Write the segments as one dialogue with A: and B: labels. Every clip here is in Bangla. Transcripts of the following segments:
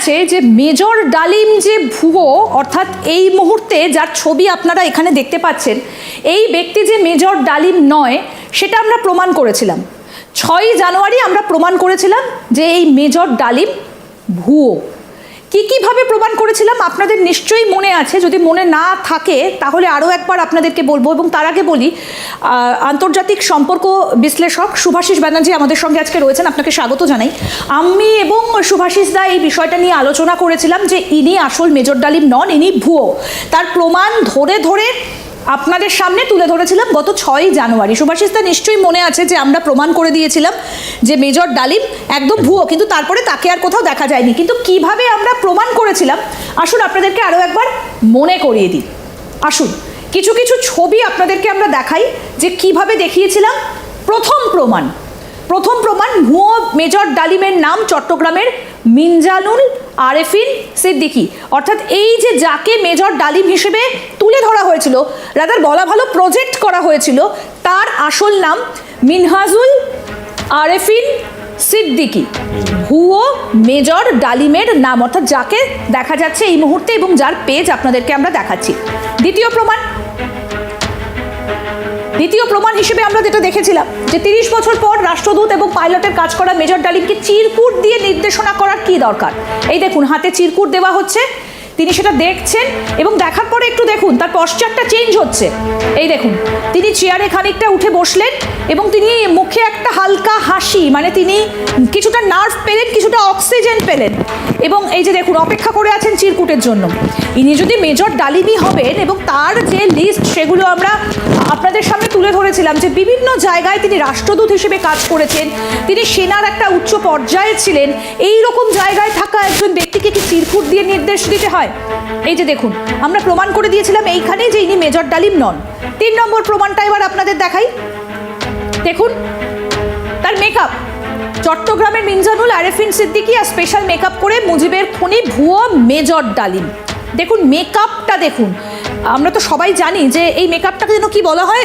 A: আছে যে মেজর ডালিম যে ভুয়ো, অর্থাৎ এই মুহূর্তে যার ছবি আপনারা এখানে দেখতে পাচ্ছেন, এই ব্যক্তি যে মেজর ডালিম নয়, সেটা আমরা প্রমাণ করেছিলাম। ছয়ই জানুয়ারি আমরা প্রমাণ করেছিলাম যে এই মেজর ডালিম ভুয়ো। কী কীভাবে প্রমাণ করেছিলাম? আপনাদের নিশ্চয়ই মনে আছে। যদি মনে না থাকে, তাহলে আরও একবার আপনাদেরকে বলব এবং তার আগে বলি আন্তর্জাতিক সম্পর্ক বিশ্লেষক সুভাষিস ব্যানার্জি আমাদের সঙ্গে আজকে রয়েছেন। আপনাকে স্বাগত জানাই। আমি এবং সুভাষিস দা এই বিষয়টা নিয়ে আলোচনা করেছিলাম যে ইনি আসল মেজর ডালিম নন, ইনি ভুয়ো। তার প্রমাণ ধরে ধরে আপনাদের সামনে তুলে ধরেছিলাম গত ছয়ই জানুয়ারি। সুভাষিস দা নিশ্চয়ই মনে আছে যে আমরা প্রমাণ করে দিয়েছিলাম যে মেজর ডালিম একদম ভুয়ো কিন্তু তারপরে তাকে আর কোথাও দেখা যায়নি। কিন্তু কীভাবে আমরা প্রমাণ করেছিলাম? আসুন আপনাদেরকে আরও একবার মনে করিয়ে দিই। আসুন কিছু কিছু ছবি আপনাদেরকে আমরা দেখাই যে কীভাবে দেখিয়েছিলাম। প্রথম প্রমাণ প্রথম প্রমাণ ভুয়ো মেজর ডালিমের নাম চট্টগ্রামের মিনজানুল আরেফিন সিদ্দিকি। অর্থাৎ এই যে যাকে মেজর ডালিম হিসেবে তুলে ধরা হয়েছিল রাদার বলা ভালো প্রজেক্ট করা হয়েছিল, তার আসল নাম মিনহাজুল আরেফিন সিদ্দিকি। ভুয়ো মেজর ডালিমের নাম, অর্থাৎ যাকে দেখা যাচ্ছে এই মুহূর্তে এবং যার পেজ আপনাদেরকে আমরা দেখাচ্ছি। দ্বিতীয় প্রমাণ দ্বিতীয় প্রমাণ হিসেবে আমরা যেটা দেখেছিলাম, যে তিরিশ বছর পর রাষ্ট্রদূত এবং পাইলটের কাজ করা মেজর ডালিমকে চিরকুট দিয়ে নির্দেশনা করার কি দরকার? এই দেখুন, হাতে চিরকুট দেওয়া হচ্ছে, তিনি সেটা দেখছেন এবং দেখার পরে একটু দেখুন, তার পশ্চারটা চেঞ্জ হচ্ছে। এই দেখুন, তিনি চেয়ারে খানিকটা উঠে বসলেন এবং তিনি মুখে একটা হালকা হাসি মানে তিনি কিছুটা নার্ভ পেলেন, কিছুটা অক্সিজেন পেলেন। এবং এই যে দেখুন, অপেক্ষা করে আছেন চিরকুটের জন্য। ইনি যদি মেজর ডালিমি হবেন এবং তার যে লিস্ট সেগুলো আমরা আপনাদের সামনে তুলে ধরেছিলাম যে বিভিন্ন জায়গায় তিনি রাষ্ট্রদূত হিসেবে কাজ করেছেন। তিনি সেনার একটা উচ্চ পর্যায়ে ছিলেন। এই রকম জায়গায় থাকা একজন ব্যক্তিকে কি চিরকুট দিয়ে নির্দেশ দিতে হয়? এই যে দেখুন, আমরা প্রমাণ করে দিয়েছিলাম এইখানে যে ইনি মেজর ডালিম নন। তিন নম্বর প্রমাণটা এবার আপনাদের দেখাই। দেখুন, তার মেকআপ চট্টগ্রামের মিনজানুল, আরেফিন সিদ্দিকি আর স্পেশাল মেকআপ করে মুজিবের খুনি ভুয়ো মেজর ডালিম। দেখুন মেকআপটা দেখুন। আমরা তো সবাই জানি যে এই মেকআপটাকে যেন কি বলা হয়?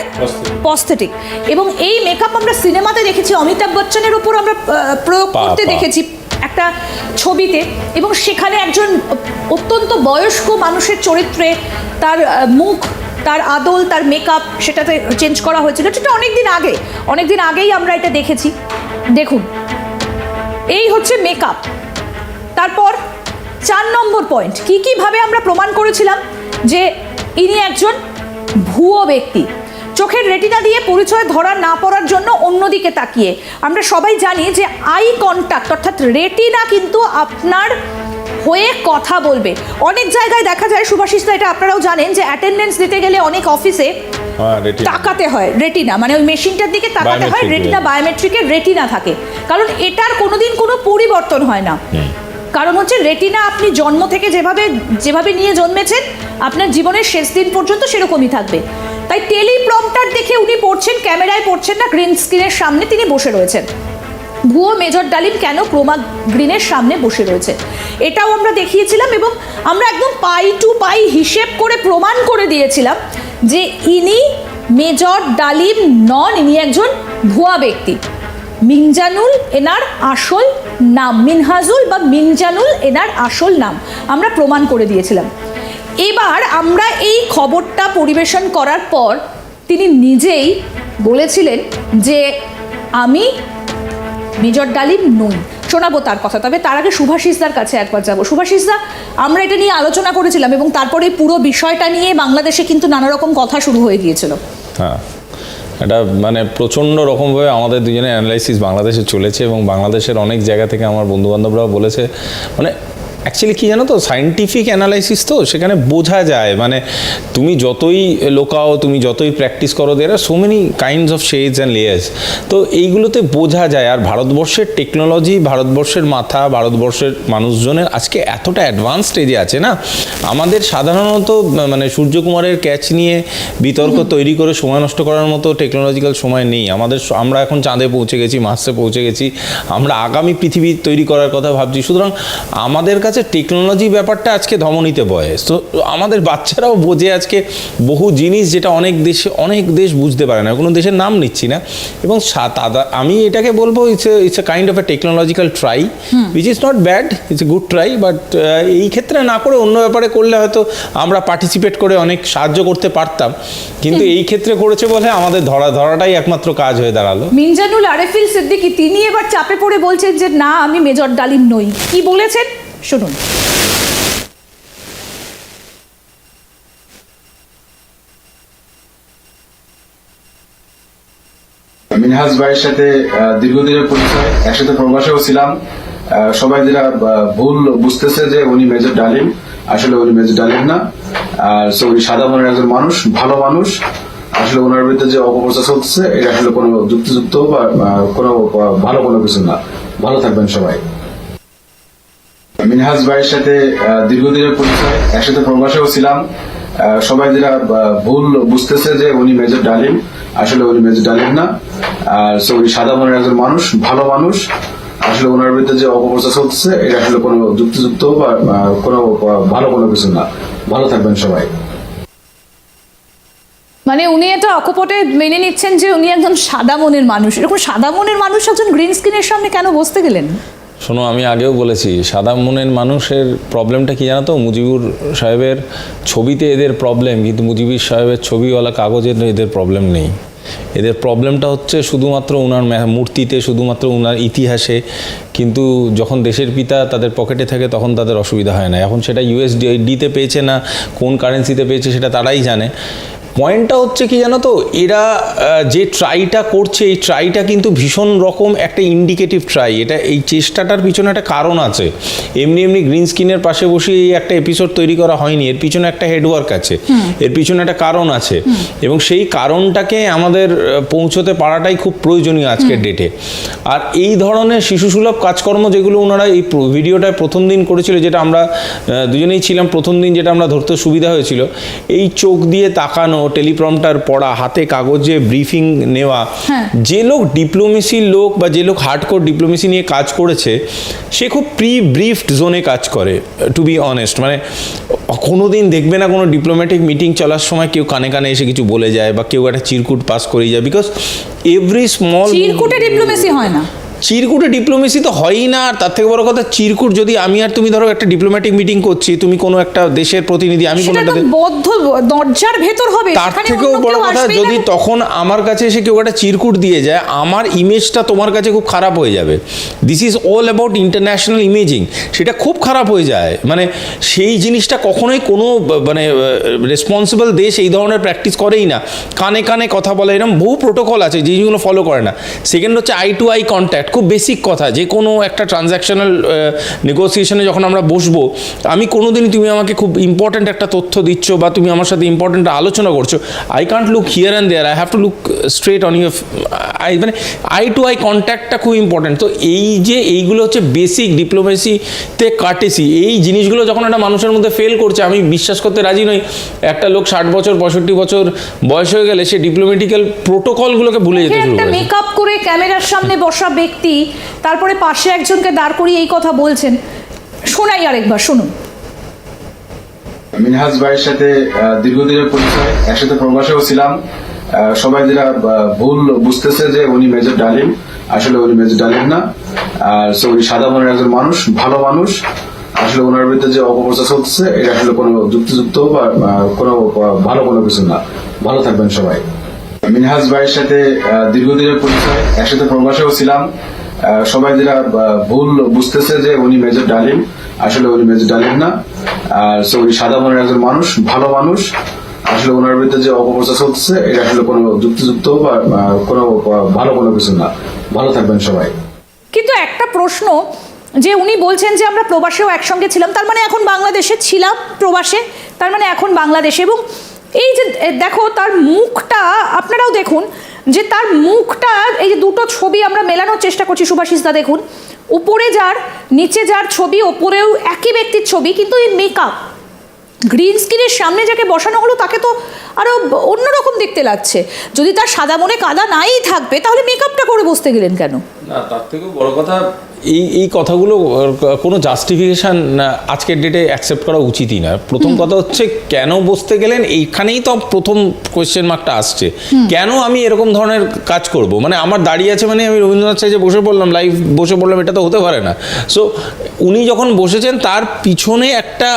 A: পস্থেটিক এবং এই মেকআপ আমরা সিনেমাতে দেখেছি অমিতাভ বচ্চনের উপর আমরা প্রয়োগ করতে দেখেছি একটা ছবিতে। এবং সেখানে একজন অত্যন্ত বয়স্ক মানুষের চরিত্রে তার মুখ তার আদল তার মেকআপ সেটাতে চেঞ্জ করা হয়েছিল। সেটা অনেক দিন আগে অনেক দিন আগেই আমরা এটা দেখেছি। দেখুন এই হচ্ছে মেকআপ। তারপর চার নম্বর পয়েন্ট কি কীভাবে আমরা প্রমাণ করেছিলাম যে ইনি একজন ভুয়ো ব্যক্তি। চোখের রেটিনা দিয়ে পরিচয় ধরা না পড়ার জন্য অন্যদিকে তাকিয়ে। আমরা সবাই জানি যে আই কন্ট্যাক্ট অর্থাৎ রেটিনা কিন্তু আপনার হয়ে কথা বলবে। অনেক জায়গায় দেখা যায় সুভাষিসদা এটা আপনারাও জানেন যে অ্যাটেন্ডেন্স দিতে গেলে অনেক অফিসে
B: হ্যাঁ
A: তাকাতে হয় রেটিনা। মানে ওই মেশিনটার দিকে তাকাতে হয় রেটিনা বায়োমেট্রিকের রেটিনা থাকে। কারণ এটার কোনোদিন কোনো পরিবর্তন হয় না। কারণ হচ্ছে রেটিনা, আপনি জন্ম থেকে যেভাবে যেভাবে নিয়ে জন্মেছেন, আপনার জীবনের শেষ দিন পর্যন্ত সেরকমই থাকবে। তাই টেলিপ্রম্পটার দেখে উনি পড়ছেন, ক্যামেরায় পড়ছেন না গ্রিন স্ক্রিনের সামনে তিনি বসে রয়েছেন। ভুয়ো মেজর ডালিম কেন ক্রোমা গ্রিনের সামনে বসে রয়েছে? এটাও আমরা দেখিয়েছিলাম এবং আমরা একদম পাই টু পাই হিসেব করে প্রমাণ করে দিয়েছিলাম যে ইনি মেজর ডালিম নন, ইনি একজন ভুয়া ব্যক্তি। মিনজানুল এনার আসল নাম, মিনহাজুল বা মিনজানুল এনার আসল নাম আমরা প্রমাণ করে দিয়েছিলাম। এবার আমরা এই খবরটা পরিবেশন করার পর তিনি নিজেই বলেছিলেন যে আমি মেজর ডালিম নই। শোনাবো তার কথা, তবে তার আগে সুভাষিসদার কাছে একবার যাব। সুভাষিসদা আমরা এটা নিয়ে আলোচনা করেছিলাম এবং তারপরে পুরো বিষয়টা নিয়ে বাংলাদেশে কিন্তু নানা রকম কথা শুরু হয়ে গিয়েছিল।
B: হ্যাঁ। এটা মানে প্রচণ্ড রকমভাবে আমাদের দুজনে অ্যানালাইসিস বাংলাদেশে চলেছে এবং বাংলাদেশের অনেক জায়গা থেকে আমার বন্ধুবান্ধবরাও বলেছে। মানে অ্যাকচুয়ালি কী জানো তো? সায়েন্টিফিক অ্যানালাইসিস তো সেখানে বোঝা যায়। মানে তুমি যতই লোকাও তুমি যতই প্র্যাকটিস করো there R so many kinds of shades and layers তো এইগুলোতে বোঝা যায়। আর ভারতবর্ষের টেকনোলজি ভারতবর্ষের মাথা ভারতবর্ষের মানুষজনের আজকে এতটা অ্যাডভান্স স্টেজে আছে না? আমাদের সাধারণত মানে সূর্যকুমারের ক্যাচ নিয়ে বিতর্ক তৈরি করে সময় নষ্ট করার মতো টেকনোলজিক্যাল সময় নেই। আমাদের আমরা এখন চাঁদে পৌঁছে গেছি মার্সে পৌঁছে গেছি। আমরা আগামী পৃথিবী তৈরি করার কথা ভাবছি। সুতরাং আমাদের কাছে কাছে টেকনোলজি ব্যাপারটা আজকে ধমনীতে বয়স। তো আমাদের বাচ্চারাও বোঝে আজকে বহু জিনিস যেটা অনেক দেশে অনেক দেশ বুঝতে পারে না কোনো দেশের নাম নিচ্ছি না। এবং আমি এটাকে বলব it's it's a kind of a technological try which is not bad it's a good try but এই ক্ষেত্রে না করে অন্য ব্যাপারে করলে হয়তো আমরা পার্টিসিপেট করে অনেক সাহায্য করতে পারতাম। কিন্তু এই ক্ষেত্রে করেছে বলে আমাদের ধরা ধরাটাই একমাত্র কাজ হয়ে দাঁড়াল।
A: মিনজানুল আরেফিল সিদ্দিকী তিনি এবার চাপে পড়ে বলছেন যে না আমি মেজর ডালিম নই। কি বলেছেন? শুনুন।
C: মিনহাজ ভাইয়ের সাথে দীর্ঘদিনের পরিচয়, একসাথে প্রবাসেও ছিলাম। সবাই যেটা ভুল বুঝতেছে যে উনি মেজর ডালিম। আসলে উনি মেজর ডালিম না। আর উনি সাদা মনের একজন মানুষ, ভালো মানুষ। আসলে ওনার বিরুদ্ধে যে অপপ্রচার চলতেছে, এটা আসলে কোনো যুক্তিযুক্ত বা কোনো ভালো কোনো কিছু না। ভালো থাকবেন সবাই। মিনহাজ ভাইয়ের সাথে দীর্ঘদিনের পরিচয়, একসাথে প্রবাসেও ছিলাম। সবাই যেটা ভুল বুঝতেছে যে উনি মেজর ডালিম, আসলে উনি মেজর ডালিম না। আর উনি সাদা মনের একজন মানুষ, ভালো মানুষ। আসলে ওনার বিরুদ্ধে যে অপপ্রচার চলতেছে, এটা আসলে কোনো যুক্তিযুক্ত বা কোনো ভালো কোনো কিছু না। ভালো থাকবেন সবাই।
A: মানে উনি এটা অকপটে মেনে নিচ্ছেন যে উনি একজন সাদা মনের মানুষ। এরকম সাদা মনের মানুষ একজন গ্রিন স্ক্রিনের সামনে কেন বসতে গেলেন?
B: শোনো, আমি আগেও বলেছি, সাদা মনের মানুষের প্রবলেমটা কি জানো তো? মুজিবুর সাহেবের ছবিতে এদের প্রবলেম, কিন্তু মুজিবুর সাহেবের ছবিওয়ালা কাগজের এদের প্রবলেম নেই। এদের প্রবলেমটা হচ্ছে শুধুমাত্র ওনার মূর্তিতে, শুধুমাত্র ওনার ইতিহাসে, কিন্তু যখন দেশের পিতা তাদের পকেটে থাকে, তখন তাদের অসুবিধা হয় না। এখন সেটা ইউএসডিতে পেয়েছে না, কোন কারেন্সিতে পেয়েছে সেটা তারাই জানে। পয়েন্টটা হচ্ছে কি জানো তো? এরা যে ট্রাইটা করছে এই ট্রাইটা কিন্তু ভীষণ রকম একটা ইন্ডিকেটিভ ট্রাই এটা এই চেষ্টাটার পিছনে একটা কারণ আছে। এমনি এমনি গ্রিন স্ক্রিনের পাশে বসে এই একটা এপিসোড তৈরি করা হয়নি। এর পিছনে একটা হেডওয়ার্ক আছে। এর পিছনে একটা কারণ আছে। এবং সেই কারণটাকে আমাদের পৌঁছতে পারাটাই খুব প্রয়োজনীয় আজকের ডেটে আর এই ধরনের শিশুসুলভ কাজকর্ম যেগুলো ওনারা এই ভিডিওটায় প্রথম দিন করেছিল যেটা আমরা দুজনেই ছিলাম প্রথম দিন যেটা আমরা ধরতে সুবিধা হয়েছিল এই চোখ দিয়ে তাকানো টেলিপ্রম্পটার পড়া হাতে কাগজে ব্রিফিং নেওয়া
A: হ্যাঁ।
B: যে লোক ডিপ্লোমেসির লোক বা যে লোক হার্ডকোর ডিপ্লোমেসি নিয়ে কাজ করেছে সে খুব প্রি ব্রিফড জোনে কাজ করে টু বি অনেস্ট মানে কোনো দিন দেখবে না কোনো ডিপ্লোম্যাটিক মিটিং চলার সময় কেউ কানে কানে এসে কিছু বলে যায় বা কেউ একটা চিরকুট পাস করে যায় বিকজ এভরি স্মল
A: চিরকুটে ডিপ্লোমেসি হয় না
B: চিরকুটে ডিপ্লোমেসি তো হয়ই না আর তার থেকে বড় কথা চিরকুট যদি আমি আর তুমি ধরো একটা ডিপ্লোম্যাটিক মিটিং করছি তুমি কোনো একটা দেশের প্রতিনিধি আমি কোনো একটা
A: বদ্ধ দরজার ভেতর হবে
B: তার থেকেও বড় কথা যদি তখন আমার কাছে এসে কেউ একটা চিরকুট দিয়ে যায় আমার ইমেজটা তোমার কাছে খুব খারাপ হয়ে যাবে। This is all about international imaging সেটা খুব খারাপ হয়ে যায়। মানে সেই জিনিসটা কখনোই কোনো মানে রেসপন্সিবল দেশ এই ধরনের প্র্যাকটিস করেই না। কানে কানে কথা বলে এরকম বহু প্রোটোকল আছে যে জিনিসগুলো ফলো করে না। সেকেন্ড হচ্ছে আই টু আই কন্ট্যাক্ট খুব বেসিক কথা যে কোনো একটা ট্রানজ্যাকশনাল নেগোসিয়েশনে যখন আমরা বসবো আমি কোনো দিনই তুমি আমাকে খুব ইম্পর্ট্যান্ট একটা তথ্য দিচ্ছ বা তুমি আমার সাথে ইম্পর্ট্যান্ট আলোচনা করছ I can't look here and there I have to look straight on your eye মানে আই টু আই কন্ট্যাক্টটা খুব ইম্পর্ট্যান্ট তো এই যে এইগুলো হচ্ছে বেসিক ডিপ্লোমেসিতে কাটেসি এই জিনিসগুলো যখন একটা মানুষের মধ্যে ফেল করছে আমি বিশ্বাস করতে রাজি নই একটা লোক ষাট বছর পঁয়ষট্টি বছর বয়স হয়ে গেলে সে ডিপ্লোমেটিক্যাল প্রোটোকলগুলোকে ভুলে যেতে শুরু
A: করে ক্যামেরার সামনে বসা ব্যক্তি তারপরে পাশে একজনকে দাঁড় করিয়ে এই কথা বলছেন। শোনাই আরেকবার, শুনুন।
C: মিনহাজ ভাইয়ের সাথে দীর্ঘদিনের পরিচয়, একসাথে প্রবাসেও ছিলাম। সবাই যেটা ভুল বুঝতেছে যে উনি মেজর ডালিম। আসলে উনি মেজর ডালিম না। আর উনি সাদা মনের একজন মানুষ, ভালো মানুষ। আসলে ওনার বিরুদ্ধে যে অপপ্রচার চলতেছে, এটা আসলে কোনো যুক্তিযুক্ত বা কোনো ভালো কোনো কিছু না। ভালো থাকবেন সবাই। মিনহাজ ভাইয়ের সাথে দীর্ঘদিনের পরিচয় একসাথে প্রবাসেও ছিলাম। সবাই আহ, ভুল বুঝতেছে যে উনি মেজর ডালিম। আসলে উনি মেজর ডালিম না। আর উনি সাদা মনের একজন মানুষ ভালো মানুষ। আসলে ওনার বিরুদ্ধে যে অপপ্রচার চলতেছে এটা আসলে কোনো যুক্তিযুক্ত বা কোনো ভালো কোনো কিছু না। ভালো থাকবেন সবাই।
A: কিন্তু একটা প্রশ্ন যে উনি বলছেন যে আমরা প্রবাসেও একসঙ্গে ছিলাম তার মানে এখন বাংলাদেশে ছিলাম প্রবাসে তার মানে এখন বাংলাদেশে। এবং এই যে দেখো, তার মুখটা, আপনারাও দেখুন যে তার মুখটা, এই যে দুটো ছবি আমরা মেলানোর চেষ্টা করছি, সুভাষিস দা দেখুন। উপরে যার, নিচে যার ছবি, ওপরেও একই ব্যক্তির ছবি, কিন্তু এই মেকআপ গ্রিন স্ক্রিনের সামনে যাকে বসানো হলো, তাকে তো আরও অন্যরকম দেখতে লাগছে। যদি তার সাদা মনে কাদা নাই থাকবে তাহলে মেকআপটা করে বসতে গেলেন কেন?
B: না তার থেকেও বড় কথা এই এই কথাগুলো কোনো জাস্টিফিকেশান আজকের ডেটে অ্যাকসেপ্ট করা উচিতই না। প্রথম কথা হচ্ছে কেন বসতে গেলেন? এইখানেই তো প্রথম কোয়েশ্চেন মার্কটা আসছে। কেন আমি এরকম ধরনের কাজ করব? মানে আমার দাঁড়িয়ে আছে মানে আমি রবীন্দ্রনাথ চাইজে বসে পড়লাম লাইভ বসে পড়লাম এটা তো হতে পারে না। সো উনি যখন বসেছেন তার পিছনে একটা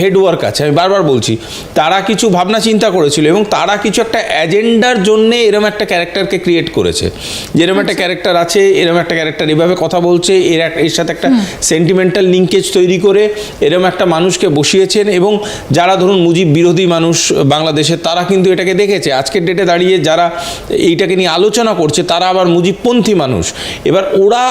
B: হেডওয়ার্ক আছে। আমি বারবার বলছি তারা কিছু ভাবনা চিন্তা করেছিল এবং তারা কিছু একটা অ্যাজেন্ডার জন্য এরম একটা ক্যারেক্টারকে ক্রিয়েট করেছে। যেরকম একটা ক্যারেক্টার আছে এরম একটা ক্যারেক্টার এভাবে কথা বলছে এর এর সাথে একটা সেন্টিমেন্টাল লিঙ্কেজ তৈরি করে এরম একটা মানুষকে বসিয়েছেন এবং যারা ধরুন মুজিব বিরোধী মানুষ বাংলাদেশে তারা কিন্তু এটাকে দেখেছে। আজকের ডেটে দাঁড়িয়ে যারা এইটাকে নিয়ে আলোচনা করছে তারা আবার মুজিবপন্থী মানুষ। এবার ওরা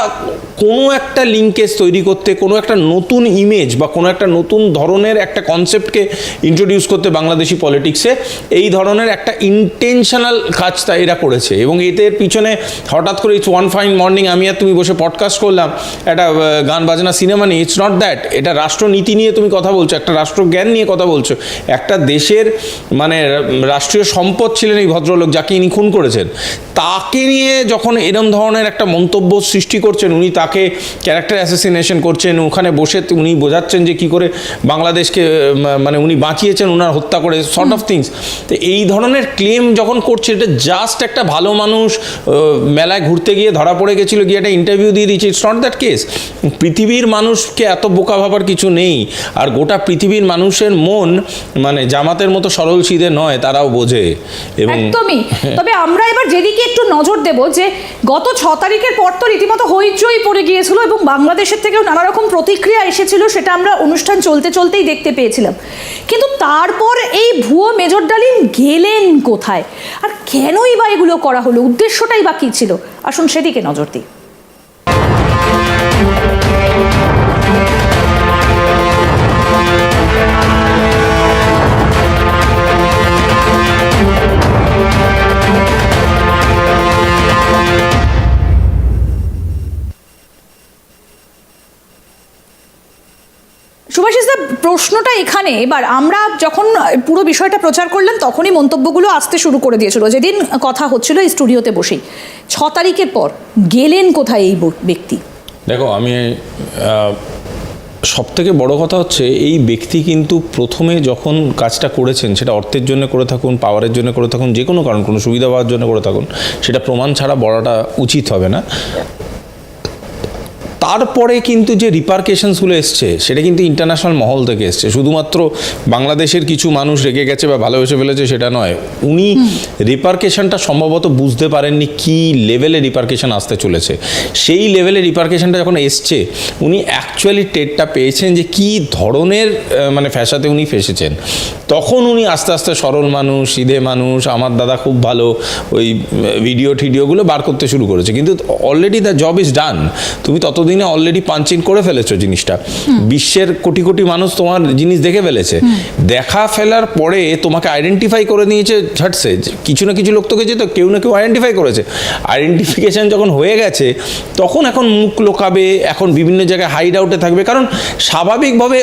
B: কোনো একটা লিঙ্কেজ তৈরি করতে কোনো একটা নতুন ইমেজ বা কোনো একটা নতুন ধরনের একটা কনসেপ্টকে ইন্ট্রোডিউস করতে বাংলাদেশি পলিটিক্সে এই ধরনের একটা ইন্টেনশনাল কাজটা এরা করেছে এবং এদের পিছনে হঠাৎ করে ইটস ওয়ান ফাইন মর্নিং আমি আর তুমি বসে পডকাস্ট করলাম একটা গান বাজনা সিনেমা নিয়ে ইটস নট দ্যাট এটা রাষ্ট্রনীতি নিয়ে তুমি কথা বলছো একটা রাষ্ট্রজ্ঞান নিয়ে কথা বলছো একটা দেশের মানে রাষ্ট্রীয় সম্পদ ছিলেন এই ভদ্রলোক যাকে ইনি খুন করেছেন তাকে নিয়ে যখন এরম ধরনের একটা মন্তব্য সৃষ্টি করছেন উনি তাকে ক্যারেক্টার অ্যাসেসিনেশন করছেন ওখানে বসে উনি বোঝাচ্ছেন যে কি করে বাংলাদেশকে মানে উনি বাঁচিয়েছেন ওনার হত্যা করে সর্ট অফ থিংস তো এই ধরনের ক্লেম যখন করছে, এটা জাস্ট একটা ভালো মানুষ মেলায় ঘুরতে গিয়ে ধরা পড়ে গেছিল, গিয়ে একটা ইন্টারভিউ দিয়ে দিচ্ছে ইটস নট দ্যাট কেস পৃথিবীর মানুষকে এত বোকা ভাবার কিছু নেই, আর গোটা পৃথিবীর মানুষের মন মানে জামাতের মতো সরল সিধে নয়, তারাও বোঝে। এবং
A: একদমই। তবে আমরা এবার যেদিকে একটু নজর দেব যে, গত ছ তারিখের পর তো রীতিমতো হইচই পড়ে গিয়েছিল এবং বাংলাদেশের থেকেও নানা রকম প্রতিক্রিয়া এসেছিল, সেটা আমরা অনুষ্ঠান চলতে চলতেই দেখতে পেয়েছিলাম। কিন্তু তারপর এই ভুয়ো মেজর ডালিম গেলেন কোথায়? আর কেনই বা এগুলো করা হলো? উদ্দেশ্যটাই বা কী ছিল? আসুন সেদিকে নজর দিই। প্রশ্নটা এখানে, এবার আমরা যখন পুরো বিষয়টা প্রচার করলাম, তখনই মন্তব্যগুলো আসতে শুরু করে দিয়েছিল। যেদিন কথা হচ্ছিল স্টুডিওতে বসেই। ছ তারিখের পর গেলেন কোথায় এই ব্যক্তি?
B: দেখো, আমি সব থেকে বড় কথা হচ্ছে, এই ব্যক্তি কিন্তু প্রথমে যখন কাজটা করেছেন, সেটা অর্থের জন্য করে থাকুন, পাওয়ারের জন্য করে থাকুন, যে কোনো কারণ, কোনো সুবিধা পাওয়ার জন্য করে থাকুন, সেটা প্রমাণ ছাড়া বলাটা উচিত হবে না। তারপরে কিন্তু যে রিপার্কেশনসগুলো এসছে সেটা কিন্তু ইন্টারন্যাশনাল মহল থেকে এসছে। শুধুমাত্র বাংলাদেশের কিছু মানুষ রেগে গেছে বা ভালোবেসে ফেলেছে সেটা নয়। উনি রিপার্কেশনটা সম্ভবত বুঝতে পারেননি কি লেভেলে রিপার্কেশন আসতে চলেছে। সেই লেভেলে রিপার্কেশনটা যখন এসছে উনি অ্যাকচুয়ালি টেটটা পেয়েছেন যে কি ধরনের মানে ফ্যাসাতে উনি ফেসেছেন। তখন উনি আস্তে আস্তে সরল মানুষ সিধে মানুষ আমার দাদা খুব ভালো ওই ভিডিও টিডিওগুলো বার করতে শুরু করেছে। কিন্তু already the job is done তুমি ততদিনে অলরেডি পাঞ্চিন করে ফেলেছো জিনিসটা। বিশ্বের কোটি কোটি মানুষ তোমার জিনিস দেখে ফেলেছে। দেখা ফেলার পরে তোমাকে আইডেন্টিফাই করে নিয়েছে ঝাটসে কিছু না কিছু লোক তোকে তো কেউ না কেউ আইডেন্টিফাই করেছে। আইডেন্টিফিকেশন যখন হয়ে গেছে তখন এখন মুখ লোকাবে এখন বিভিন্ন জায়গায় হাইড আউটে থাকবে। কারণ স্বাভাবিকভাবে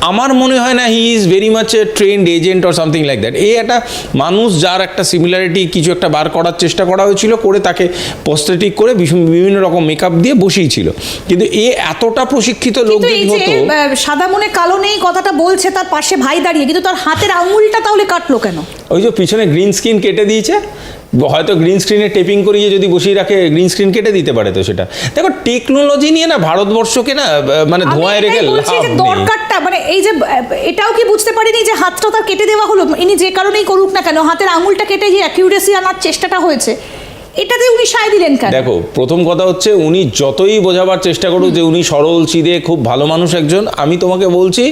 B: আমার মনে হয় না he is very much a trained agent or something like that এই একটা মানুষ যার একটা সিমিলারিটি কিছু একটা বার করার চেষ্টা করা হয়েছিল করে তাকে পোস্টেটিক করে বিভিন্ন রকম মেকআপ দিয়ে বসিয়েছিল। কিন্তু এ এতটা প্রশিক্ষিত লোক যদি হতো
A: সাদা মনে কালো নেই কথাটা বলছে তার পাশে ভাই দাঁড়িয়ে কিন্তু তার হাতের আঙুলটা তাহলে কাটলো কেন?
B: ওই যে পিছনে গ্রিন স্ক্রিন কেটে দিয়েছে হয়তো গ্রিন স্ক্রিনে টেপিং করিয়ে যদি বসিয়ে রাখে গ্রিন স্ক্রিন কেটে দিতে পারে তো সেটা। দেখো টেকনোলজি নিয়ে না ভারতবর্ষকে না মানে ধোঁয়ায় রেখে লাভ
A: দরকারটা মানে এই যে এটাও কি বুঝতে পারিনি যে হাতটা তার কেটে দেওয়া হলো? ইনি যে কারণেই করুক না কেন হাতের আঙুলটা কেটে গিয়ে অ্যাকিউরেসি আনার চেষ্টাটা হয়েছে। এটাতে উনি সায় দিলেন কেন?
B: দেখো, প্রথম কথা হচ্ছে উনি যতই বোঝাবার চেষ্টা করুক যে উনি সরল চিদে খুব ভালো মানুষ একজন, আমি তোমাকে বলছি,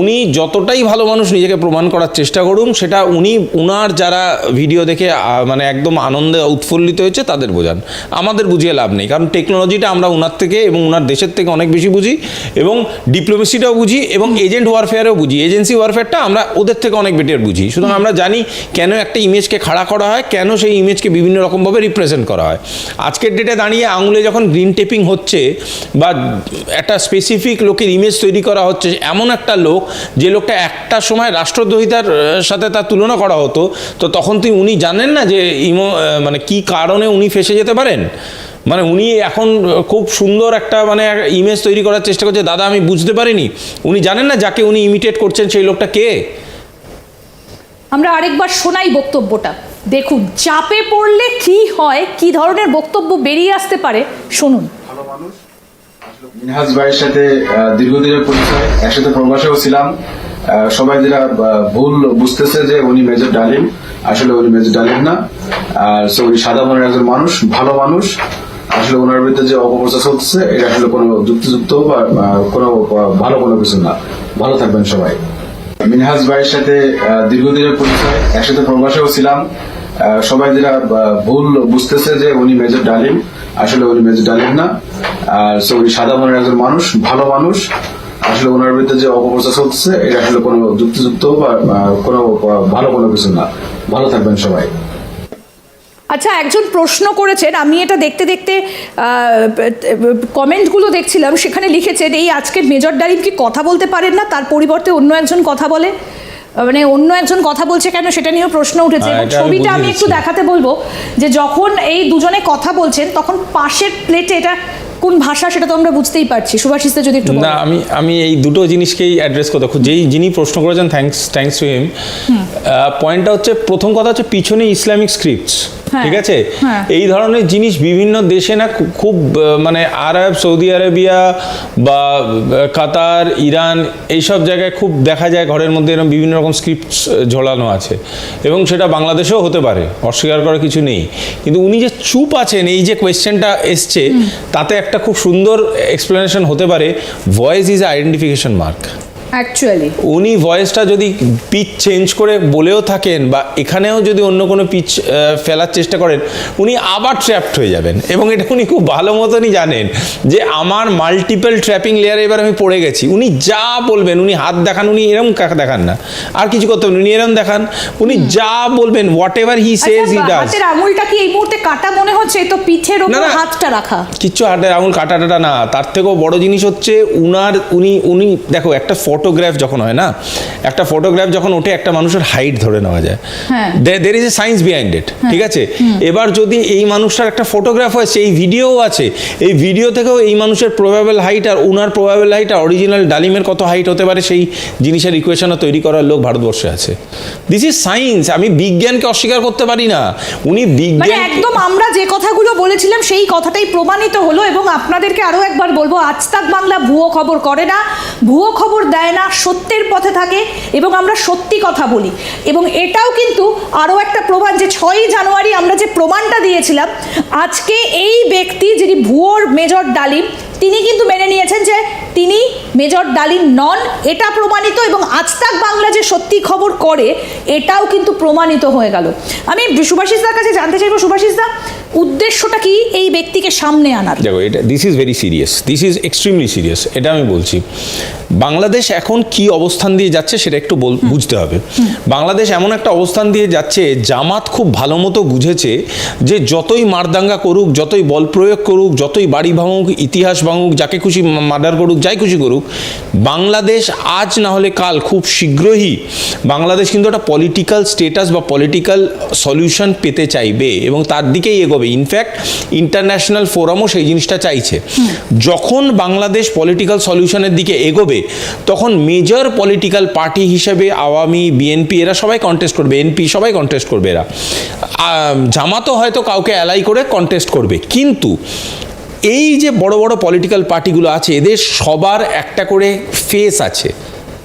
B: উনি যতটাই ভালো মানুষ নিজেকে প্রমাণ করার চেষ্টা করুন সেটা উনি, উনার যারা ভিডিও দেখে মানে একদম আনন্দে উৎফুল্লিত হয়েছে, তাদের বোঝান। আমাদের বুঝিয়ে লাভ নেই, কারণ টেকনোলজিটা আমরা উনার থেকে এবং উনার দেশের থেকে অনেক বেশি বুঝি, এবং ডিপ্লোমেসিটাও বুঝি, এবং এজেন্ট ওয়ারফেয়ারও বুঝি এজেন্সি ওয়ারফেয়ারটা আমরা ওদের থেকে অনেক বেটার বুঝি। সুতরাং আমরা জানি কেন একটা ইমেজকে খাড়া করা হয়, কেন সেই ইমেজকে বিভিন্ন রকমভাবে রিপ্রেজেন্ট করা হয়। আজকের ডেটে দাঁড়িয়ে আঙুলে যখন গ্রিন টেপিং হচ্ছে বা একটা স্পেসিফিক লোকের ইমেজ তৈরি করা হচ্ছে, এমন একটা লোক, যে লোকটা একটা সময় রাষ্ট্রদ্রোহিতার সাথে তার তুলনা করা হতো, তো তখন তুই উনি জানেন না যে ইমো মানে কি কারণে উনি ফেসে যেতে পারেন? মানে উনি এখন খুব সুন্দর একটা মানে ইমেজ তৈরি করার চেষ্টা করছে, দাদা, আমি বুঝতে পারিনি। উনি জানেন না যাকে উনি ইমিটেট করছেন সেই লোকটা কে?
A: আমরা আরেকবার শোনাই বক্তব্যটা। দেখুন চাপে পড়লে কি হয় কি ধরনের বক্তব্য বেরিয়ে আসতে পারে শুনুন।
C: মিনহাজ ভাইয়ের সাথে দীর্ঘদিনের পরিচয় একসাথে প্রবাসেও ছিলাম। সবাই যেটা ভুল বুঝতেছে যে উনি মেজর ডালিম আসলে উনি মেজর ডালিম না। আর উনি সাদা মনের একজন মানুষ ভালো মানুষ। আসলে ওনার বিরুদ্ধে যে অপপ্রচার চলছে এটা আসলে কোনো যুক্তিযুক্ত বা কোনো ভালো কোনো কিছু না। ভালো থাকবেন সবাই। মিনহাজ ভাইয়ের সাথে দীর্ঘদিনের পরিচয় একসাথে প্রবাসেও ছিলাম। সবাই যেটা ভুল বুঝতেছে যে উনি মেজর ডালিম, আসলে উনি মেজর ডালিম না। আর উনি মনের একজন মানুষ, ভালো মানুষ। আসলে ওনার বিরুদ্ধে যে অপপ্রচার চলছে এটা আসলে কোনো যুক্তিযুক্ত বা কোনো ভালো কোনো কিছু না। ভালো থাকবেন সবাই।
A: আচ্ছা একজন প্রশ্ন করেছেন, আমি এটা দেখতে দেখতে কমেন্টগুলো দেখছিলাম, সেখানে লিখেছেন, এই আজকের মেজর ডালিম কি কথা বলতে পারেন না? তার পরিবর্তে অন্য একজন কথা বলে। মানে অন্য একজন কথা বলছে কেন সেটা নিয়েও প্রশ্ন উঠেছে।
B: হ্যাঁ,
A: এবং ছবিটা আমি একটু দেখাতে বলব যে যখন এই দুজনে কথা বলছেন তখন পাশের প্লেটে এটা কোন ভাষা সেটা তো আমরা বুঝতেই পারছি। সুভাষিসে যদি একটু
B: না আমি আমি এই দুটো জিনিসকেই অ্যাড্রেস করতে যেই যিনি প্রশ্ন করেছেন থ্যাঙ্কস থ্যাংকস টু হিম। পয়েন্টটা হচ্ছে প্রথম কথা হচ্ছে পিছনে ইসলামিক স্ক্রিপ্টস ঠিক আছে?
A: হ্যাঁ।
B: এই ধরনের জিনিস বিভিন্ন দেশে না খুব মানে আরব সৌদি আরবিয়া বা কাতার ইরান এইসব জায়গায় খুব দেখা যায় ঘরের মধ্যে এরকম বিভিন্ন রকম স্ক্রিপ্টস ঝোলানো আছে। এবং সেটা বাংলাদেশেও হতে পারে অস্বীকার করার কিছু নেই। কিন্তু উনি যে চুপ আছেন এই যে কোয়েশ্চেনটা এসছে তাতে একটা খুব সুন্দর এক্সপ্লেনেশন হতে পারে voice is identification mark
A: actually
B: উনি ভয়েসটা যদি পিচ চেঞ্জ করে বলেও থাকেন বা এখানেও যদি অন্য কোনো পিচ ফেলার চেষ্টা করেন উনি আবার ট্র্যাপড হয়ে যাবেন। এবং এটা উনি খুব ভালো মতনই জানেন যে আমার মাল্টিপল ট্র্যাপিং লেয়ারে এবার আমি পড়ে গেছি। উনি যা বলবেন উনি হাত দেখান উনি এরম কাক দেখান না। আর কিছু করতে উনি এরম দেখান উনি যা বলবেন whatever he says he does
A: হাতের আঙুলটা কি এই মুহূর্তে কাটা মনে হচ্ছে? তো পিঠের
B: না,
A: ওপর হাতটা রাখা।
B: কিচ্ছু হাটের আঙুল কাটা টাটা না। তার থেকেও বড় জিনিস হচ্ছে উনার উনি উনি দেখো একটা ফটোগ্রাফ যখন হয় না একটা ফটোগ্রাফ যখন ওঠে একটা মানুষের হাইট ধরে নেওয়া যায়।
A: হ্যাঁ।
B: There is a science behind it ঠিক আছে? এবার যদি এই মানুষটার একটা ফটোগ্রাফ হয়েছে এই ভিডিও আছে। এই ভিডিও থেকেও এই মানুষের প্রবাবেল হাইট আর উনার প্রবাবেল হাইট আর অরিজিনাল ডালিমের কত হাইট হতে পারে সেই জিনিসের ইকুয়েশনও তৈরি করার লোক ভারতবর্ষে আছে। দিস ইজ সায়েন্স আমি বিজ্ঞানকে অস্বীকার করতে পারি না। উনি
A: মানে
B: বিজ্ঞান
A: একদম আমরা যে কথাগুলো বলেছিলাম সেই কথাটাই প্রমাণিত হলো এবং আপনাদেরকে আরও একবার বলব আজ তাক বাংলা ভুয়ো খবর করে না। ভুয়ো খবর দেয় না, সত্যের পথে থাকে এবং আমরা সত্যি কথা বলি। এবং এটাও কিন্তু আরও একটা প্রমাণ যে ছয়ই জানুয়ারি আমরা যে প্রমাণটা দিয়েছিলাম, আজকে এই ব্যক্তি যিনি ভুয়োর মেজর ডালিম তিনি কিন্তু মেনে নিয়েছেন যে তিনি মেজর ডালিম নন এটা প্রমাণিত এবং আজ তাক বাংলা যে সত্যি খবর করে এটাও কিন্তু প্রমাণিত হয়ে গেল। আমি সুভাষিসদার কাছে জানতে চাইব সুভাষিসদা উদ্দেশ্যটা কি এই ব্যক্তিকে সামনে আনার?
B: দেখো এটা this is very serious this is extremely serious এটা আমি বলছি। বাংলাদেশ এখন কি অবস্থান দিয়ে যাচ্ছে সেটা একটু বুঝতে হবে। বাংলাদেশ এমন একটা অবস্থান দিয়ে যাচ্ছে জামাত খুব ভালো মতো বুঝেছে যে যতই মারদাঙ্গা করুক যতই বল প্রয়োগ করুক যতই বাড়ি ভাঙুক ইতিহাস ভাঙুক, যাকে খুশি মার্ডার করুক, যাই খুশি করুক, বাংলাদেশ আজ না হলে কাল খুব শীঘ্রই বাংলাদেশ কিন্তু একটা পলিটিক্যাল স্টেটাস বা পলিটিক্যাল সলিউশন পেতে চাইবে এবং তার দিকেই এগোবে। ইনফ্যাক্ট ইন্টারন্যাশনাল ফোরামও সেই জিনিসটা চাইছে। যখন বাংলাদেশ পলিটিক্যাল সলিউশনের দিকে এগোবে, তখন মেজর পলিটিক্যাল পার্টি হিসেবে আওয়ামী বিএনপি এরা সবাই কন্টেস্ট করবে এনপি সবাই কন্টেস্ট করবে এরা। জামাতও হয়তো কাউকে অ্যালাই করে কন্টেস্ট করবে। কিন্তু এই যে বড় বড় পলিটিক্যাল পার্টিগুলো আছে এদের সবার একটা করে ফেস আছে।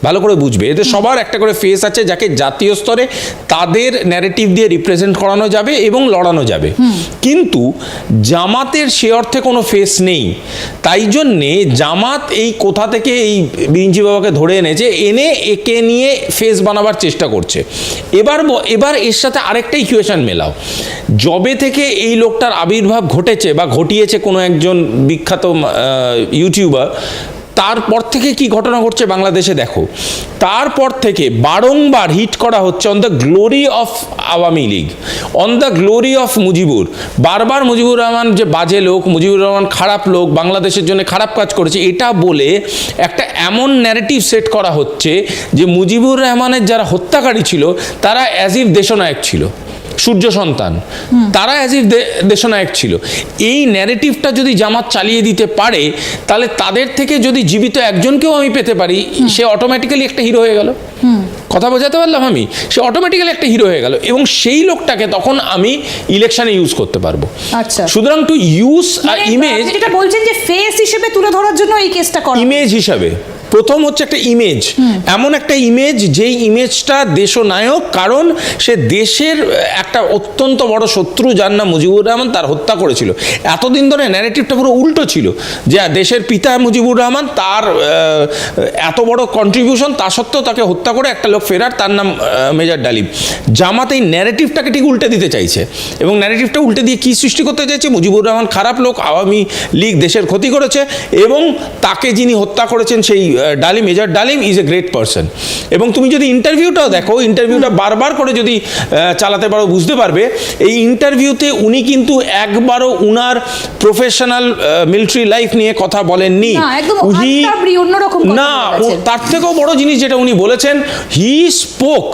B: ভালো করে বুঝবে। এদের সবার একটা করে ফেস আছে যাকে জাতীয় স্তরে তাদের ন্যারেটিভ দিয়ে রিপ্রেজেন্ট করানো যাবে এবং লড়ানো যাবে। কিন্তু জামাতের সে অর্থে কোনো ফেস নেই। তাই জন্যে জামাত এই কোথা থেকে এই বিঞ্চি বাবাকে ধরে এনেছে এনে একে নিয়ে ফেস বানাবার চেষ্টা করছে। এবার এবার এর সাথে আরেকটা ইকুয়েশন মেলাও। জবে থেকে এই লোকটার আবির্ভাব ঘটেছে বা ঘটিয়েছে কোনো একজন বিখ্যাত ইউটিউবার তারপর থেকে কি ঘটনা ঘটছে বাংলাদেশে দেখো। তারপর থেকে বারংবার হিট করা হচ্ছে on the glory of Awami League on the glory of Mujibur. বারবার মুজিবুর রহমান যে বাজে লোক, মুজিবুর রহমান খারাপ লোক, বাংলাদেশের জন্য খারাপ কাজ করেছে, এটা বলে একটা এমন ন্যারেটিভ সেট করা হচ্ছে যে মুজিবুর রহমানের যারা হত্যাকারী ছিল, তারা অ্যাজ ইফ দেশনায়ক ছিল। সূর্য সন্তান। তারা অ্যাজ ইফ দেশনায়ক ছিল। এই ন্যারেটিভটা যদি জামাত চালিয়ে দিতে পারে তাহলে তাদের থেকে যদি জীবিত একজনকেও আমি পেতে পারি সে অটোমেটিক্যালি একটা হিরো হয়ে গেল। কথা বোঝাতে পারলাম আমি? সে অটোমেটিক্যালি একটা হিরো হয়ে গেল এবং সেই লোকটাকে তখন আমি ইলেকশনে ইউজ করতে পারব।
A: আচ্ছা।
B: সুতরাং টু ইউজ ইমেজ
A: যেটা বলছেন যে ফেস হিসেবে তুলে ধরার জন্য এই কেসটা করা
B: ইমেজ হিসাবে। প্রথম হচ্ছে একটা ইমেজ এমন একটা ইমেজ যেই ইমেজটা দেশনায়ক, কারণ সে দেশের একটা অত্যন্ত বড় শত্রু যার নাম মুজিবুর রহমান, তার হত্যা করেছিল। এতদিন ধরে ন্যারেটিভটা পুরো উল্টো ছিল, যে দেশের পিতা মুজিবুর রহমান, তার এত বড় কন্ট্রিবিউশন তা সত্ত্বেও তাকে হত্যা করে একটা লোক ফেরার, তার নাম মেজর ডালিম। জামাত এই ন্যারেটিভটাকে ঠিক উল্টে দিতে চাইছে। এবং ন্যারেটিভটা উল্টে দিয়ে কি সৃষ্টি করতে চাইছে? মুজিবুর রহমান খারাপ লোক, আওয়ামী লীগ দেশের ক্ষতি করেছে, এবং তাকে যিনি হত্যা করেছেন, সেই ডালিম মেজর ডালিম ইজ এ গ্রেট পারসন এবং তুমি যদি ইন্টারভিউটাও দেখো ইন্টারভিউটা বারবার করে যদি চালাতে পারো বুঝতে পারবে এই ইন্টারভিউতে উনি কিন্তু একবারও উনার প্রফেশনাল মিলিটারি লাইফ নিয়ে কথা বলেননি।
A: না, একদম
B: He-
A: আন্তাবড়ি, অন্যরকম কথা
B: না তার থেকেও বড় জিনিস যেটা উনি বলেছেন he spoke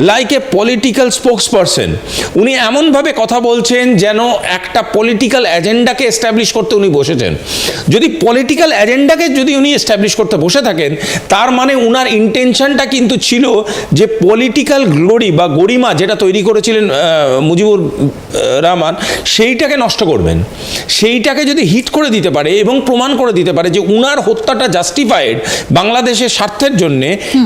B: like a political spokesperson উনি এমনভাবে কথা বলছেন যেন একটা পলিটিক্যাল এজেন্ডাকে এস্টাবলিশ করতে উনি বসেছেন। যদি পলিটিক্যাল এজেন্ডাকে যদি উনি এস্টাবলিশ করতে বসে থাকেন তার মানে উনার ইন্টেনশনটা কিন্তু ছিল যে পলিটিক্যাল গ্লোরি বা গরিমা যেটা তৈরি করেছিলেন মুজিবুর রহমান সেইটাকে নষ্ট করবেন। সেইটাকে যদি হিট করে দিতে পারে এবং প্রমাণ করে দিতে পারে যে উনার হত্যাটা জাস্টিফাইড বাংলাদেশের স্বার্থের জন্য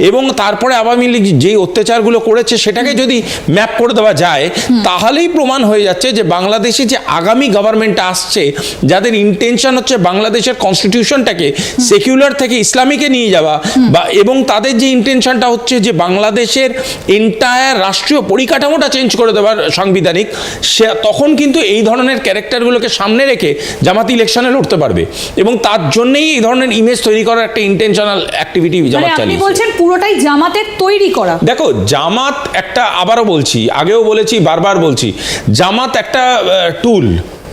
B: এবং তারপরে আওয়ামী লীগ যেই অত্যাচারগুলো করেছে সেটাকে যদি ম্যাপ করে দেওয়া যায় তাহলেই প্রমাণ হয়ে যাচ্ছে যে বাংলাদেশে যে আগামী গভর্নমেন্টটা আসছে যাদের ইন্টেনশন হচ্ছে বাংলাদেশের কনস্টিটিউশনটাকে সেকুলার থেকে ইসলামিকে নিয়ে যাওয়া। বা এবং তাদের যে ইন্টেনশনটা হচ্ছে যে বাংলাদেশের এন্টায়ার রাষ্ট্রীয় পরিকাঠামোটা চেঞ্জ করে দেওয়ার সাংবিধানিক সে তখন কিন্তু এই ধরনের ক্যারেক্টারগুলোকে সামনে রেখে জামাত ইলেকশনে লড়তে পারবে। এবং তার জন্যই এই ধরনের ইমেজ তৈরি করার একটা ইন্টেনশনাল অ্যাক্টিভিটি
A: মানে
B: জামাত চালিয়ে
A: বলছেন পুরোটাই জামাতের তৈরি করা।
B: দেখো জামাত একটা আবারও বলছি আগেও বলেছি বারবার বলছি জামাত একটা টুল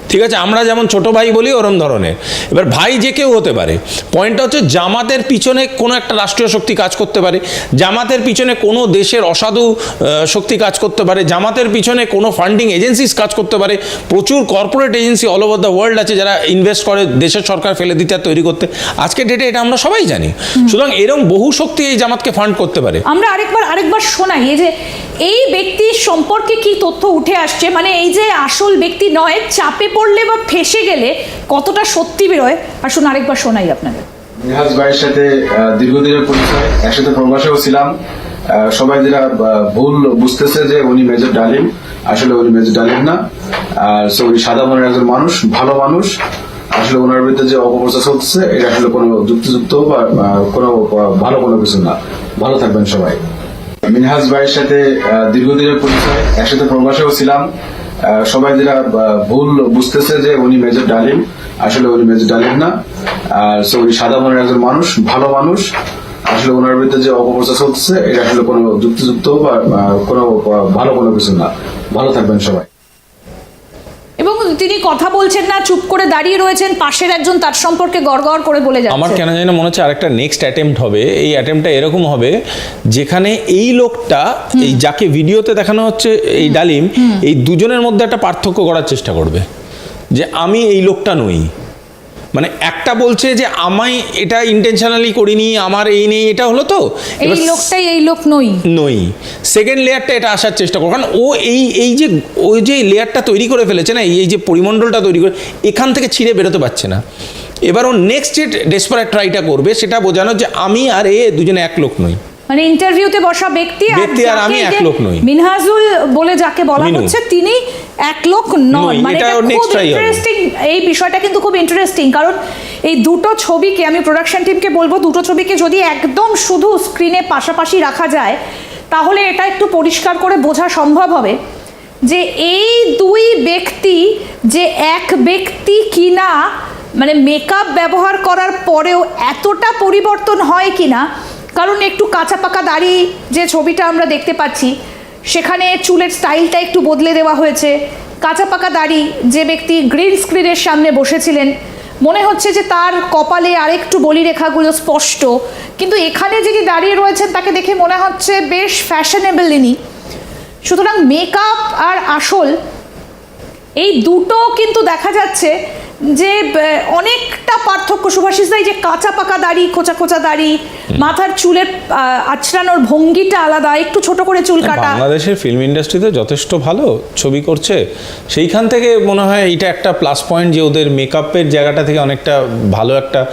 B: ঠিক আছে আমরা যেমন ছোট ভাই বলি ওরম ধরনের। এবার ভাই যে কেউ হতে পারে। পয়েন্টটা হচ্ছে জামাতের পিছনে কোনো একটা রাষ্ট্রীয় শক্তি কাজ করতে পারে। জামাতের পিছনে কোনো দেশের অসাধু শক্তি কাজ করতে পারে। জামাতের পিছনে কোনো ফান্ডিং এজেন্সিস কাজ করতে পারে। প্রচুর corporate agency all over the world আছে যারা ইনভেস্ট করে দেশের সরকার ফেলে দিতে আর তৈরি করতে। আজকে ডেটে এটা আমরা সবাই জানি। সুতরাং এরকম বহু শক্তি এই জামাতকে ফান্ড করতে পারে।
A: আমরা আরেকবার আরেকবার শোনাই এই যে এই ব্যক্তির সম্পর্কে কি তথ্য উঠে আসছে? মানে এই যে আসল ব্যক্তি নয় চাপে পড়লে বা ফেসে গেলে কতটা সত্যি বেরোয়? আসুন আরেকবার শোনাই আপনাদের।
C: ভাইয়ের সাথে দীর্ঘদিনের পরিচয়, একসাথে প্রবাসেও ছিলাম। সবাই ভুল বুঝতেছে যে উনি মেজর ডালিম। আসলে উনি মেজর ডালিম না। আর উনি সাদা মনের একজন মানুষ, ভালো মানুষ। আসলে ওনার বিরুদ্ধে যে অপপ্রচার এটা আসলে কোনো যুক্তিযুক্ত বা কোনো ভালো কোনো কিছু না। ভালো থাকবেন সবাই। মিনহাজ ভাইয়ের সাথে দীর্ঘদিনের পরিচয়, একসাথে প্রবাসেও ছিলাম। সবাই যেটা ভুল বুঝতেছে যে উনি মেজর ডালিম, আসলে উনি মেজর ডালিম না। আর উনি সাদা মনের একজন মানুষ, ভালো মানুষ। আসলে ওনার বিরুদ্ধে যে অপপ্রচার চলতেছে, এটা আসলে কোনো যুক্তিযুক্ত বা কোনো ভালো কোনো কিছু না। ভালো থাকবেন সবাই।
A: এবং তিনি কথা বলছেন না চুপ করে দাঁড়িয়ে রয়েছেন পাশের একজন তার সম্পর্কে গড়গড় করে বলে যাচ্ছে।
B: আমার কেন জানি না মনে হচ্ছে আরেকটা নেক্সট অ্যাটেম্প্ট হবে। এই অ্যাটেম্পটা এরকম হবে যেখানে এই লোকটা এই যাকে ভিডিওতে দেখানো হচ্ছে এই ডালিম এই দুজনের মধ্যে একটা পার্থক্য করার চেষ্টা করবে। যে আমি এই লোকটা নই। মানে একটা বলছে যে আমায় এটা ইন্টেনশনালি করিনি আমার এই নেই এটা হলো তো?
A: এই লোকটাই এই লোক নই।
B: নই। সেকেন্ড লেয়ারটা এটা আসার চেষ্টা করো কারণ ও এই এই যে ওই যে লেয়ারটা তৈরি করে ফেলেছে না এই যে পরিমণ্ডলটা তৈরি করে এখান থেকে ছিঁড়ে বেরোতে পারছে না। এবার ও নেক্সট যে ডেসপারেট ট্রাইটা করবে সেটা বোঝানো যে আমি আর এ দুজনে এক লোক নই।
A: মানে ইন্টারভিউতে বসা ব্যক্তি
B: ব্যক্তি আর আমি এক লোক নই।
A: মিনহাজুল বলে যাকে বলা হচ্ছে তিনি এক লোক নন মানে
B: এটা
A: খুব। ইন্টারেস্টিং এই বিষয়টা কিন্তু খুব ইন্টারেস্টিং কারণ এই দুটো ছবিকে আমি প্রোডাকশন টিমকে বলব দুটো ছবিকে যদি একদম শুধু স্ক্রিনে পাশাপাশি রাখা যায় তাহলে এটা একটু পরিষ্কার করে বোঝা সম্ভব হবে যে এই দুই ব্যক্তি যে এক ব্যক্তি কিনা মানে মেকআপ ব্যবহার করার পরেও এতটা পরিবর্তন হয় কিনা কারণ একটু কাঁচা পাকা দাড়ি যে ছবিটা আমরা দেখতে পাচ্ছি, সেখানে চুলের স্টাইলটা একটু বদলে দেওয়া হয়েছে। কাঁচা পাকা দাড়ি যে ব্যক্তি গ্রিন স্ক্রিনের সামনে বসেছিলেন, মনে হচ্ছে যে তার কপালে আরেকটু বলিরেখাগুলো স্পষ্ট। কিন্তু এখানে যিনি দাঁড়িয়ে রয়েছেন, তাকে দেখে মনে হচ্ছে বেশ ফ্যাশনেবল ইনি। সুতরাং মেকআপ আর আসল, এই দুটো কিন্তু দেখা যাচ্ছে যে অনেকটা পার্থক্য সুভাষিস দাই যে কাঁচা পাকা দাড়ি খোঁচা খোঁচা দাড়ি মাথার চুলের আহ, আঁচড়ানোর ভঙ্গিটা আলাদা একটু ছোট করে চুল কাটা।
B: বাংলাদেশের ফিল্ম ইন্ডাস্ট্রিতে যথেষ্ট ভালো ছবি করছে। সেইখান থেকে মনে হয় এটা একটা প্লাস পয়েন্ট যে ওদের মেকআপের জায়গাটা থেকে অনেকটা ভালো একটা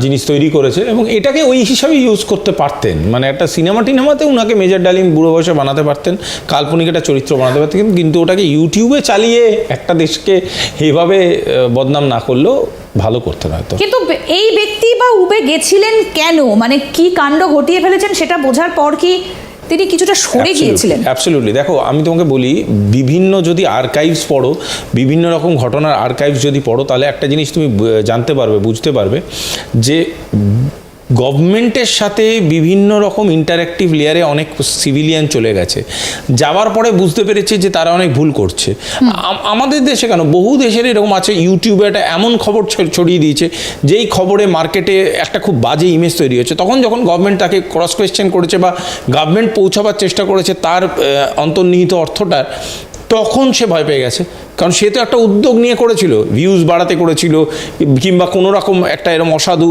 B: জিনিস তৈরি করেছে এবং এটাকে ওই হিসাবে ইউজ করতে পারতেন। মানে একটা সিনেমা টিনেমাতে ওনাকে মেজর ডালিম বুড়ো বয়সে বানাতে পারতেন কাল্পনিক একটা চরিত্র বানাতে পারতেন কিন্তু- ওটাকে ইউটিউবে চালিয়ে একটা দেশকে এভাবে বদনাম না করলেও ভালো করতেন হয়তো।
A: কিন্তু এই ব্যক্তি বা উবে গেছিলেন কেন? মানে কি কাণ্ড ঘটিয়ে ফেলেছেন সেটা বোঝার পর কি তিনি কিছুটা সরে গিয়েছিলেন?
B: অ্যাবসলিউটলি দেখো আমি তোমাকে বলি বিভিন্ন যদি আর্কাইভস পড়ো বিভিন্ন রকম ঘটনার আর্কাইভস যদি পড়ো তাহলে একটা জিনিস তুমি জানতে পারবে বুঝতে পারবে যে গভর্নমেন্টের সাথে বিভিন্ন রকম ইন্টারাক্টিভ লেয়ারে অনেক সিভিলিয়ান চলে গেছে। যাওয়ার পরে বুঝতে পেরেছে যে তারা অনেক ভুল করছে। আমাদের দেশে কেন? বহু দেশের এরকম আছে ইউটিউবে একটা এমন খবর ছড়িয়ে দিয়েছে, যেই খবরে মার্কেটে একটা খুব বাজে ইমেজ তৈরি হয়েছে। তখন যখন গভর্নমেন্ট তাকে ক্রস কোয়েশ্চেন করেছে বা গভর্নমেন্ট পৌঁছাবার চেষ্টা করেছে তার অন্তর্নিহিত অর্থটার, তখন সে ভয় পেয়ে গেছে। কারণ সে তো একটা উদ্যোগ নিয়ে করেছিল ভিউজ বাড়াতে করেছিল, কিংবা কোনো রকম একটা এরকম অসাধু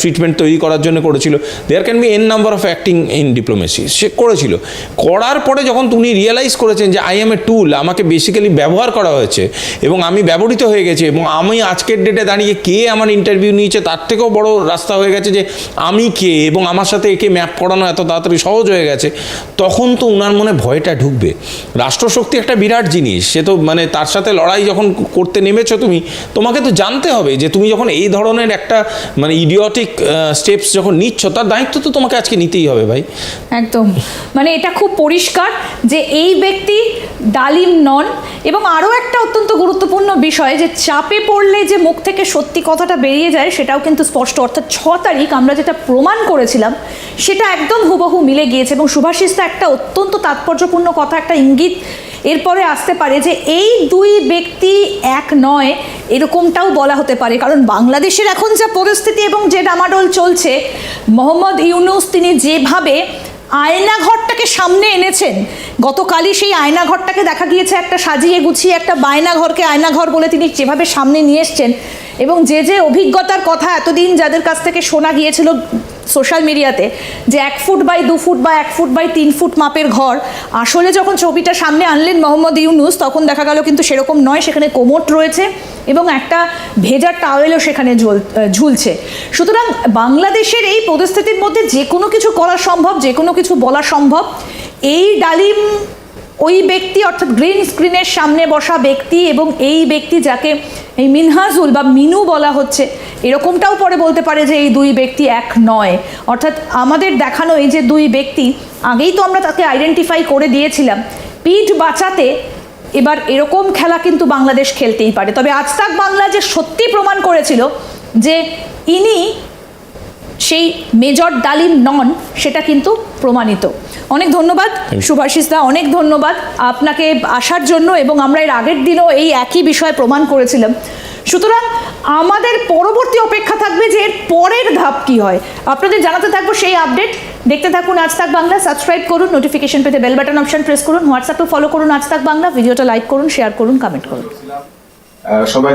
B: ট্রিটমেন্ট তৈরি করার জন্য করেছিল। There can be an number of acting in diplomacy সে করেছিল। করার পরে যখন উনি রিয়েলাইজ করেছেন যে আই এম এ টুল আমাকে বেসিক্যালি ব্যবহার করা হয়েছে এবং আমি ব্যবহৃত হয়ে গেছি এবং আমি আজকের ডেটে দাঁড়িয়ে কে আমার ইন্টারভিউ নিয়েছে, তার থেকেও বড় রাস্তা হয়ে গেছে যে, আমি কে এবং আমার সাথে একে ম্যাপ করানো এত তাড়াতাড়ি সহজ হয়ে গেছে। তখন তো উনার মনে ভয়টা ঢুকবে। রাষ্ট্রশক্তি একটা বিরাট জিনিস। সে তো মানে তার সাথে লড়াই যখন করতে নেমেছো তুমি, তোমাকে তো জানতে হবে যে তুমি যখন এই ধরনের একটা মানে ইডিওটিক স্টেপস যখন নিচ্ছ, তার দায়িত্ব তো তোমাকে আজকে নিতেই হবে ভাই।
A: একদম। মানে এটা খুব পরিষ্কার যে এই ব্যক্তি ডালিম নন এবং আরও একটা অত্যন্ত গুরুত্বপূর্ণ বিষয় যে চাপে পড়লে যে মুখ থেকে সত্যি কথাটা বেরিয়ে যায়, সেটাও কিন্তু স্পষ্ট। অর্থাৎ ছ তারিখ আমরা যেটা প্রমাণ করেছিলাম, সেটা একদম হুবহু মিলে গিয়েছে এবং সুভাষিসটা একটা অত্যন্ত তাৎপর্যপূর্ণ কথা, একটা ইঙ্গিত এরপরে আসতে পারে যে এই দুই ব্যক্তি এক নয়, এরকমটাও বলা হতে পারে। কারণ বাংলাদেশের এখন যা পরিস্থিতি এবং যে ডামাডোল চলছে, মোহাম্মদ ইউনুস তিনি যেভাবে আয়নাঘরটাকে সামনে এনেছেন, গতকালই সেই আয়নাঘরটাকে দেখা গিয়েছে, একটা সাজিয়ে গুছিয়ে একটা বায়নাঘরকে আয়নাঘর বলে তিনি যেভাবে সামনে নিয়ে এসছেন এবং যে যে অভিজ্ঞতার কথা এতদিন যাদের কাছ থেকে শোনা গিয়েছিল সোশ্যাল মিডিয়াতে যে এক ফুট বাই দু ফুট বা এক ফুট বাই তিন ফুট মাপের ঘর, আসলে যখন ছবিটা সামনে আনলেন মোহাম্মদ ইউনুস, তখন দেখা গেল কিন্তু সেরকম নয়, সেখানে কোমোট রয়েছে এবং একটা ভেজা টাওয়েলও সেখানে ঝুল ঝুলছে। সুতরাং বাংলাদেশের এই পরিস্থিতির মধ্যে যে কোনো কিছু করা সম্ভব, যে কোনো কিছু বলা সম্ভব। এই ডালিম ওই ব্যক্তি অর্থাৎ গ্রিন স্ক্রিনের সামনে বসা ব্যক্তি এবং এই ব্যক্তি যাকে এই মিনহাজুল বা মিনু বলা হচ্ছে, এরকমটাও পরে বলতে পারে যে এই দুই ব্যক্তি এক নয়। অর্থাৎ আমাদের দেখানো এই যে দুই ব্যক্তি, আগেই তো আমরা তাকে আইডেন্টিফাই করে দিয়েছিলাম। পিঠ বাঁচাতে এবার এরকম খেলা কিন্তু বাংলাদেশ খেলতেই পারে। তবে আজ তাক বাংলা যে সত্যি প্রমাণ করেছিল যে ইনি সেই মেজর ডালিম নন সেটা কিন্তু প্রমাণিত। অনেক ধন্যবাদ সুভাষিস দা অনেক ধন্যবাদ আপনাকে আসার জন্য এবং আমরা এর আগের দিনও এই একই বিষয় প্রমাণ করেছিলাম। সুতরাং আমাদের পরবর্তী অপেক্ষা থাকবে যে এর পরের ধাপ কি হয়। আপনাদের জানাতে থাকব সেই আপডেট। দেখতে থাকুন আজ তাক বাংলা সাবস্ক্রাইব করুন নোটিফিকেশন পেতে বেল বাটন অপশন প্রেস করুন হোয়াটসঅ্যাপে ফলো করুন আজ তাক বাংলা ভিডিওটা লাইক করুন শেয়ার করুন কমেন্ট করুন।
C: সবাই